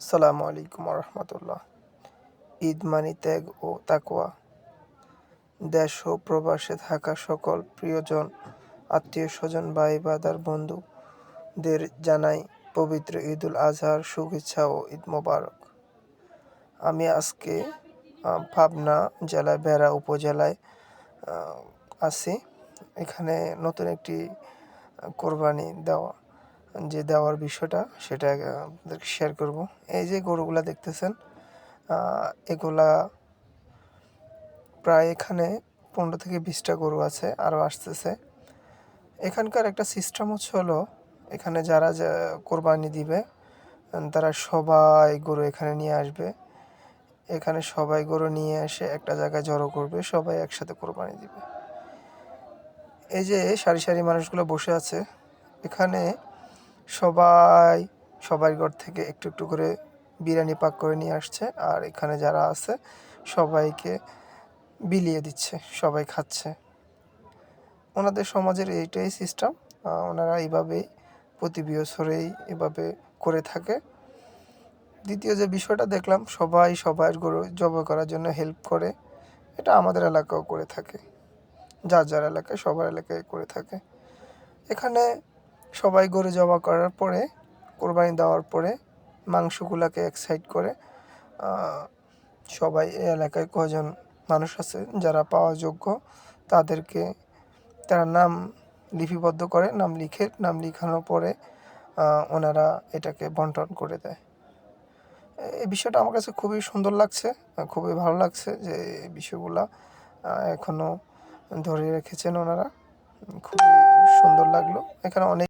সালামু আলাইকুম রহমতুল্লাহ ঈদ মানি ত্যাগ ও তাকওয়া। দেশ ও প্রবাসে থাকা সকল প্রিয়জন, আত্মীয় স্বজন ভাই বাদার বন্ধুদের জানাই পবিত্র ঈদুল আজহার শুভেচ্ছা ও ঈদ মোবারক। আমি আজকে পাবনা জেলায় বেড়া উপজেলায় আছি। এখানে নতুন একটি কোরবানি দেওয়া। যে দেওয়ার বিষয়টা সেটা আপনাদেরকে শেয়ার করব। এই যে গরুগুলা দেখতেছেন এগুলা প্রায় এখানে পনেরো থেকে বিশটা গরু আছে আরও আসতেছে। এখানকার একটা সিস্টেম হচ্ছে হলো, এখানে যারা যা কোরবানি দিবে তারা সবাই গরু এখানে নিয়ে আসবে। এখানে সবাই গরু নিয়ে এসে একটা জায়গায় জড়ো করবে, সবাই একসাথে কোরবানি দিবে। এই যে সারি সারি মানুষগুলো বসে আছে, এখানে সবাই সবার ঘর থেকে একটু একটু করে বিরিয়ানি পাক করে নিয়ে আসছে। আর এখানে যারা আছে, সবাইকে বিলিয়ে দিচ্ছে, সবাই খাচ্ছে। ওনাদের সমাজের এইটাই সিস্টেম ওনারা এইভাবেই প্রতি বছরেই এভাবে করে থাকে। দ্বিতীয় যে বিষয়টা দেখলাম, সবাই সবার গরু জবাই করার জন্য হেল্প করে। এটা আমাদের এলাকাও করে থাকে। যার যার এলাকায়, সবার এলাকায় করে থাকে। এখানে সবাই গরু জবা করার পরে, কোরবানি দেওয়ার পরে মাংসগুলোকে এক সাইড করে সবাই এই এলাকায় কজন মানুষ আছে যারা পাওয়া যোগ্য তাদেরকে, তারা নাম লিপিবদ্ধ করে, নাম লিখে, নাম লিখানোর পরে ওনারা এটাকে বন্টন করে দেয়। এই বিষয়টা আমার কাছে খুবই সুন্দর লাগছে, খুবই ভালো লাগছে যে এই বিষয়গুলা এখনও ধরে রেখেছেন ওনারা। খুবই সুন্দর লাগল। এখানে অনেক